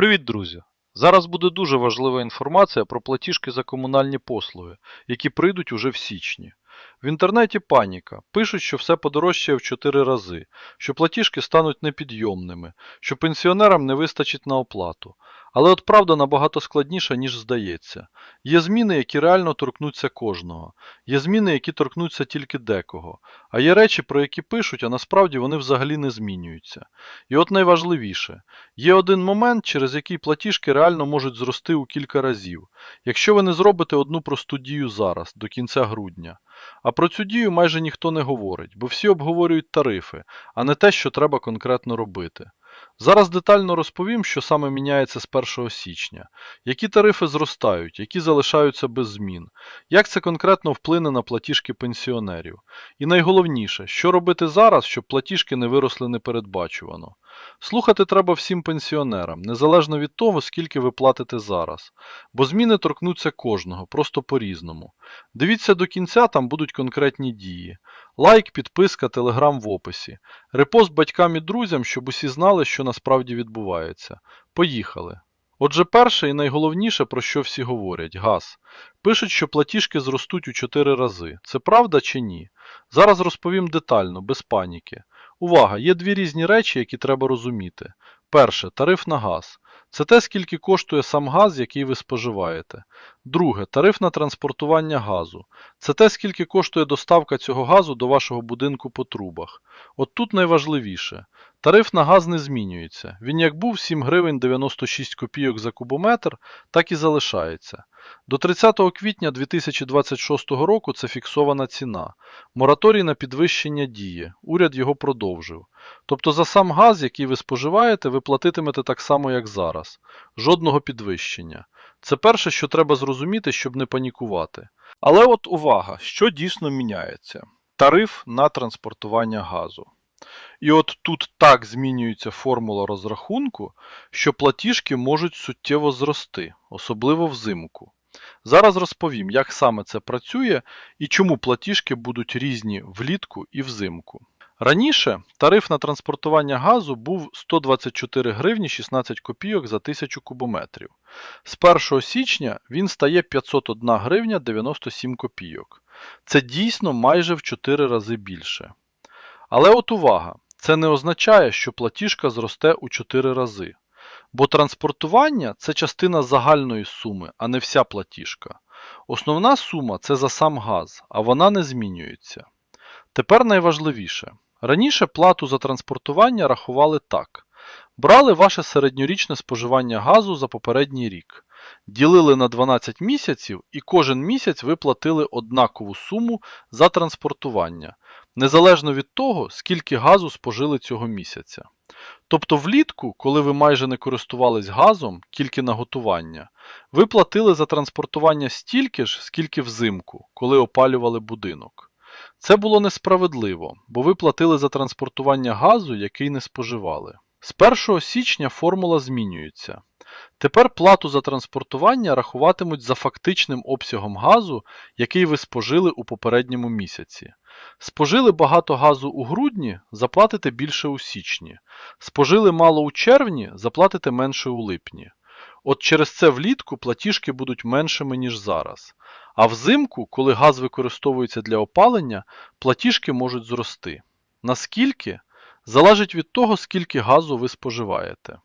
Привіт, друзі! Зараз буде дуже важлива інформація про платіжки за комунальні послуги, які прийдуть уже в січні. В інтернеті паніка. Пишуть, що все подорожчає в 4 рази, що платіжки стануть непідйомними, що пенсіонерам не вистачить на оплату. Але от правда набагато складніша, ніж здається. Є зміни, які реально торкнуться кожного. Є зміни, які торкнуться тільки декого. А є речі, про які пишуть, а насправді вони взагалі не змінюються. І от найважливіше. Є один момент, через який платіжки реально можуть зрости у кілька разів, якщо ви не зробите одну просту дію зараз, до кінця грудня. А про цю дію майже ніхто не говорить, бо всі обговорюють тарифи, а не те, що треба конкретно робити. Зараз детально розповім, що саме міняється з 1 січня, які тарифи зростають, які залишаються без змін, як це конкретно вплине на платіжки пенсіонерів. І найголовніше, що робити зараз, щоб платіжки не виросли непередбачувано. Слухати треба всім пенсіонерам, незалежно від того, скільки ви платите зараз, бо зміни торкнуться кожного, просто по-різному. Дивіться до кінця, там будуть конкретні дії. Лайк, підписка, телеграм в описі. Репост батькам і друзям, щоб усі знали, що насправді відбувається. Поїхали. Отже, перше і найголовніше, про що всі говорять газ. Пишуть, що платіжки зростуть у 4 рази. Це правда чи ні? Зараз розповім детально, без паніки. Увага! Є дві різні речі, які треба розуміти. Перше тариф на газ. Це те, скільки коштує сам газ, який ви споживаєте. Друге тариф на транспортування газу. Це те, скільки коштує доставка цього газу до вашого будинку по трубах. От тут найважливіше. Тариф на газ не змінюється. Він як був 7 гривень 96 копійок за кубометр, так і залишається. До 30 квітня 2026 року це фіксована ціна. Мораторій на підвищення діє. Уряд його продовжив. Тобто за сам газ, який ви споживаєте, ви платитимете так само, як зараз. Жодного підвищення. Це перше, що треба зрозуміти, щоб не панікувати. Але от увага, що дійсно міняється? Тариф на транспортування газу. І от тут так змінюється формула розрахунку, що платіжки можуть суттєво зрости, особливо взимку. Зараз розповім, як саме це працює і чому платіжки будуть різні влітку і взимку. Раніше тариф на транспортування газу був 124 гривні 16 копійок за 1000 кубометрів. З 1 січня він стає 501 гривня 97 копійок. Це дійсно майже в 4 рази більше. Але от увага, це не означає, що платіжка зросте у 4 рази. Бо транспортування це частина загальної суми, а не вся платіжка. Основна сума це за сам газ, а вона не змінюється. Тепер найважливіше. Раніше плату за транспортування рахували так. Брали ваше середньорічне споживання газу за попередній рік, ділили на 12 місяців і кожен місяць ви платили однакову суму за транспортування, незалежно від того, скільки газу спожили цього місяця. Тобто влітку, коли ви майже не користувались газом, тільки на готування, ви платили за транспортування стільки ж, скільки взимку, коли опалювали будинок. Це було несправедливо, бо ви платили за транспортування газу, який не споживали. З 1 січня формула змінюється. Тепер плату за транспортування рахуватимуть за фактичним обсягом газу, який ви спожили у попередньому місяці. Спожили багато газу у грудні, заплатите більше у січні. Спожили мало у червні, заплатите менше у липні. От через це влітку платіжки будуть меншими, ніж зараз. А взимку, коли газ використовується для опалення, платіжки можуть зрости. Наскільки? Залежить від того, скільки газу ви споживаєте.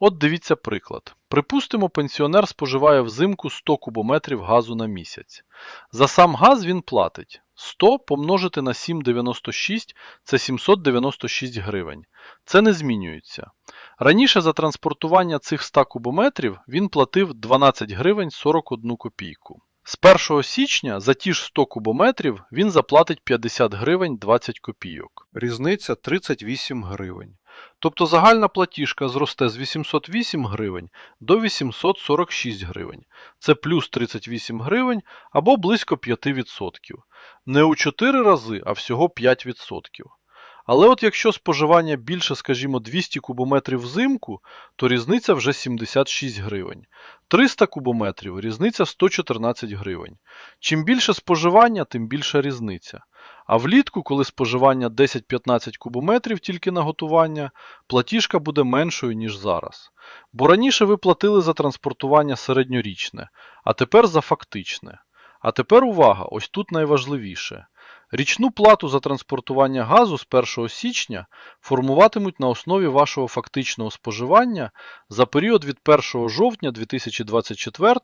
От дивіться приклад. Припустимо, пенсіонер споживає взимку 100 кубометрів газу на місяць. За сам газ він платить 100 помножити на 7,96 це 796 гривень. Це не змінюється. Раніше за транспортування цих 100 кубометрів він платив 12 гривень 41 копійку. З 1 січня за ті ж 100 кубометрів він заплатить 50 гривень 20 копійок. Різниця 38 гривень. Тобто загальна платіжка зросте з 808 гривень до 846 гривень. Це плюс 38 гривень або близько 5%. Не у 4 рази, а всього 5%. Але от якщо споживання більше, скажімо, 200 кубометрів взимку, то різниця вже 76 гривень. 300 кубометрів різниця 114 гривень. Чим більше споживання, тим більша різниця. А влітку, коли споживання 10-15 кубометрів тільки на готування, платіжка буде меншою, ніж зараз. Бо раніше ви платили за транспортування середньорічне, а тепер за фактичне. А тепер увага, ось тут найважливіше. Річну плату за транспортування газу з 1 січня формуватимуть на основі вашого фактичного споживання за період від 1 жовтня 2024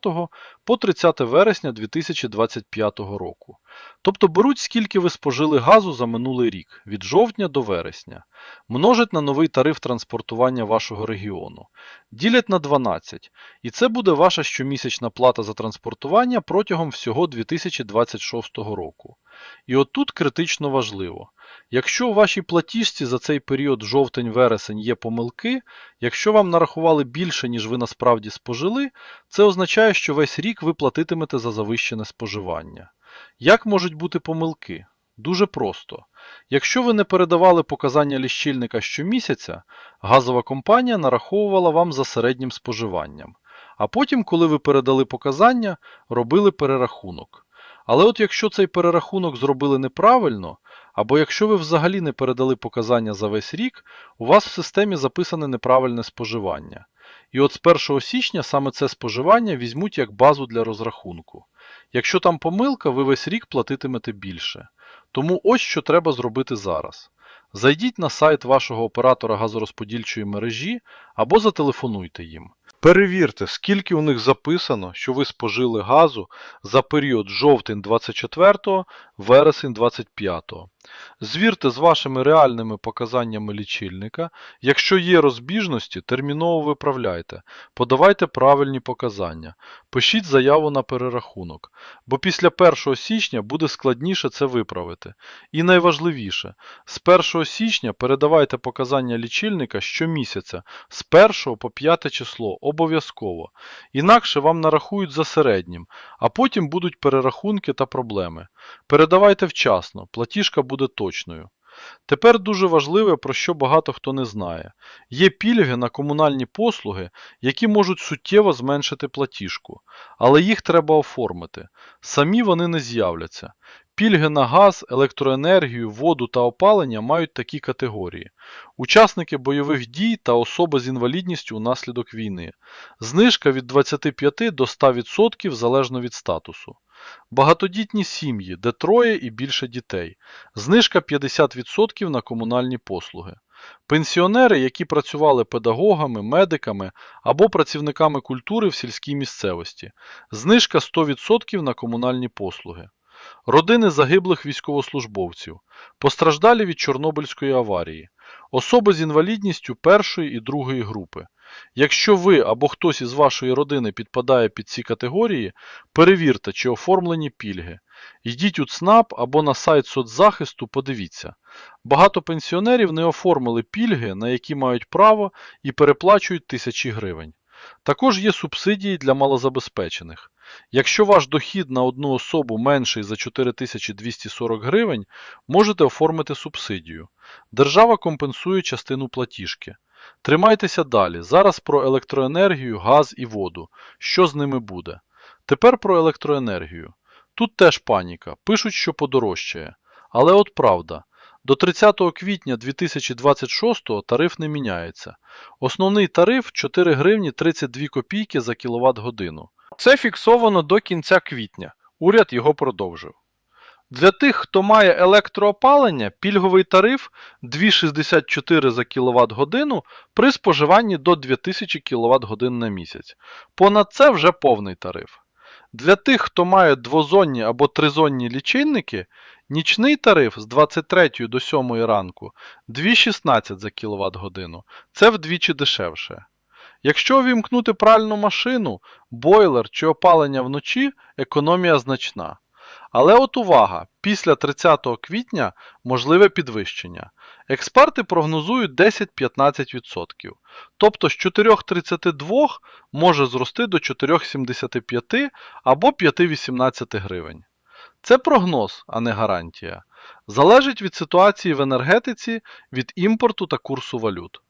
по 30 вересня 2025 року. Тобто беруть, скільки ви спожили газу за минулий рік, від жовтня до вересня, множать на новий тариф транспортування вашого регіону, ділять на 12, і це буде ваша щомісячна плата за транспортування протягом всього 2026 року. І отут критично важливо. Якщо у вашій платіжці за цей період жовтень-вересень є помилки, якщо вам нарахували більше, ніж ви насправді спожили, це означає, що весь рік ви платитимете за завищене споживання. Як можуть бути помилки? Дуже просто. Якщо ви не передавали показання лічильника щомісяця, газова компанія нараховувала вам за середнім споживанням. А потім, коли ви передали показання, робили перерахунок. Але от якщо цей перерахунок зробили неправильно, або якщо ви взагалі не передали показання за весь рік, у вас в системі записане неправильне споживання. І от з 1 січня саме це споживання візьмуть як базу для розрахунку. Якщо там помилка, ви весь рік платитимете більше. Тому ось що треба зробити зараз. Зайдіть на сайт вашого оператора газорозподільчої мережі або зателефонуйте їм. Перевірте, скільки у них записано, що ви спожили газу за період жовтень 24, вересень 25. Звірте з вашими реальними показаннями лічильника. Якщо є розбіжності, терміново виправляйте. Подавайте правильні показання. Пишіть заяву на перерахунок, бо після 1 січня буде складніше це виправити. І найважливіше, з 1 січня передавайте показання лічильника щомісяця з 1 по 5 число обов'язково. Інакше вам нарахують за середнім, а потім будуть перерахунки та проблеми. Передавайте вчасно, платіжка буде точною. Тепер дуже важливе, про що багато хто не знає. Є пільги на комунальні послуги, які можуть суттєво зменшити платіжку, але їх треба оформити. Самі вони не з'являться. Пільги на газ, електроенергію, воду та опалення мають такі категорії: учасники бойових дій та особи з інвалідністю унаслідок війни. Знижка від 25 до 100% залежно від статусу. Багатодітні сім'ї, де троє і більше дітей. Знижка 50% на комунальні послуги. Пенсіонери, які працювали педагогами, медиками або працівниками культури в сільській місцевості. Знижка 100% на комунальні послуги. Родини загиблих військовослужбовців. Постраждалі від Чорнобильської аварії. Особи з інвалідністю першої і другої групи. Якщо ви або хтось із вашої родини підпадає під ці категорії, перевірте, чи оформлені пільги. Йдіть у ЦНАП або на сайт соцзахисту, подивіться. Багато пенсіонерів не оформили пільги, на які мають право, і переплачують тисячі гривень. Також є субсидії для малозабезпечених. Якщо ваш дохід на одну особу менший за 4240 гривень, можете оформити субсидію. Держава компенсує частину платіжки. Тримайтеся далі. Зараз про електроенергію, газ і воду. Що з ними буде? Тепер про електроенергію. Тут теж паніка. Пишуть, що подорожчає. Але от правда. До 30 квітня 2026 тариф не міняється. Основний тариф 4 гривні 32 копійки за кіловат годину. Це фіксовано до кінця квітня. Уряд його продовжив. Для тих, хто має електроопалення, пільговий тариф 2,64 за кіловат годину при споживанні до 2000 кВт годин на місяць. Понад це вже повний тариф. Для тих, хто має двозонні або тризонні лічильники, нічний тариф з 23 до 7 ранку 2,16 за кВт годину. Це вдвічі дешевше. Якщо увімкнути пральну машину, бойлер чи опалення вночі, економія значна. Але от увага, після 30 квітня можливе підвищення. Експерти прогнозують 10-15%. Тобто з 4,32 може зрости до 4,75 або 5,18 гривень. Це прогноз, а не гарантія. Залежить від ситуації в енергетиці, від імпорту та курсу валют.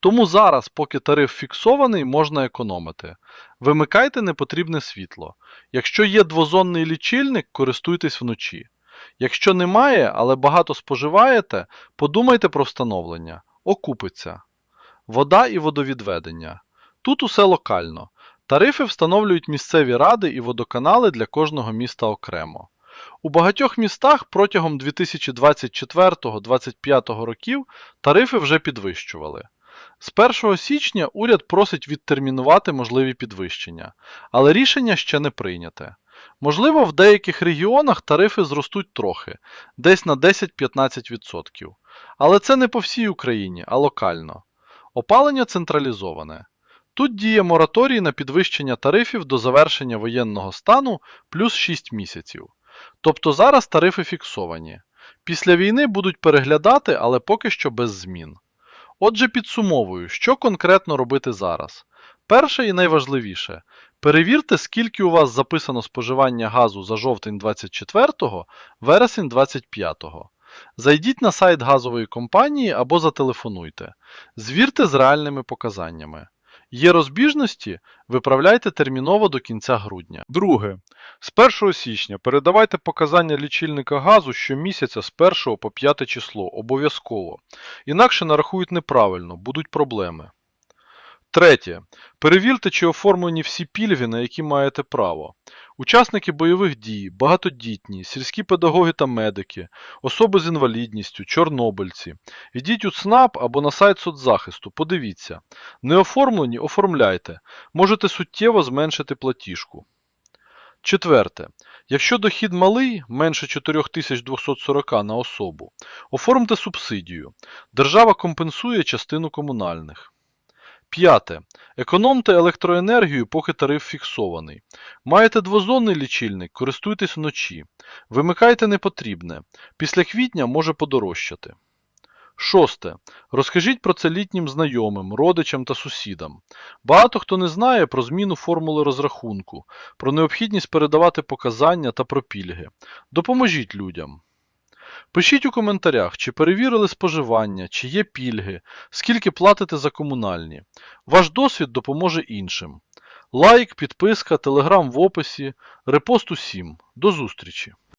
Тому зараз, поки тариф фіксований, можна економити. Вимикайте непотрібне світло. Якщо є двозонний лічильник, користуйтесь вночі. Якщо немає, але багато споживаєте, подумайте про встановлення. Окупиться. Вода і водовідведення. Тут усе локально. Тарифи встановлюють місцеві ради і водоканали для кожного міста окремо. У багатьох містах протягом 2024-2025 років тарифи вже підвищували. З 1 січня уряд просить відтермінувати можливі підвищення, але рішення ще не прийняте. Можливо, в деяких регіонах тарифи зростуть трохи, десь на 10-15%. Але це не по всій Україні, а локально. Опалення централізоване. Тут діє мораторій на підвищення тарифів до завершення воєнного стану плюс 6 місяців. Тобто зараз тарифи фіксовані. Після війни будуть переглядати, але поки що без змін. Отже, підсумовую, що конкретно робити зараз. Перше і найважливіше перевірте, скільки у вас записано споживання газу за жовтень 24-го, вересень 25-го. Зайдіть на сайт газової компанії або зателефонуйте. Звірте з реальними показаннями. Є розбіжності, виправляйте терміново до кінця грудня. Друге. З 1 січня передавайте показання лічильника газу щомісяця з 1 по 5 число обов'язково. Інакше нарахують неправильно, будуть проблеми. Третє. Перевірте, чи оформлені всі пільги, на які маєте право. Учасники бойових дій, багатодітні, сільські педагоги та медики, особи з інвалідністю, чорнобильці. Ідіть у ЦНАП або на сайт соцзахисту, подивіться. Не оформлені – оформляйте. Можете суттєво зменшити платіжку. Четверте. Якщо дохід малий, менше 4240 на особу, оформте субсидію. Держава компенсує частину комунальних. П'яте. Економте електроенергію, поки тариф фіксований. Маєте двозонний лічильник, користуйтесь вночі. Вимикайте непотрібне. Після квітня може подорожчати. Шосте. Розкажіть про це літнім знайомим, родичам та сусідам. Багато хто не знає про зміну формули розрахунку, про необхідність передавати показання та про пільги. Допоможіть людям. Пишіть у коментарях, чи перевірили споживання, чи є пільги, скільки платите за комунальні. Ваш досвід допоможе іншим. Лайк, підписка, телеграм в описі, репост усім. До зустрічі!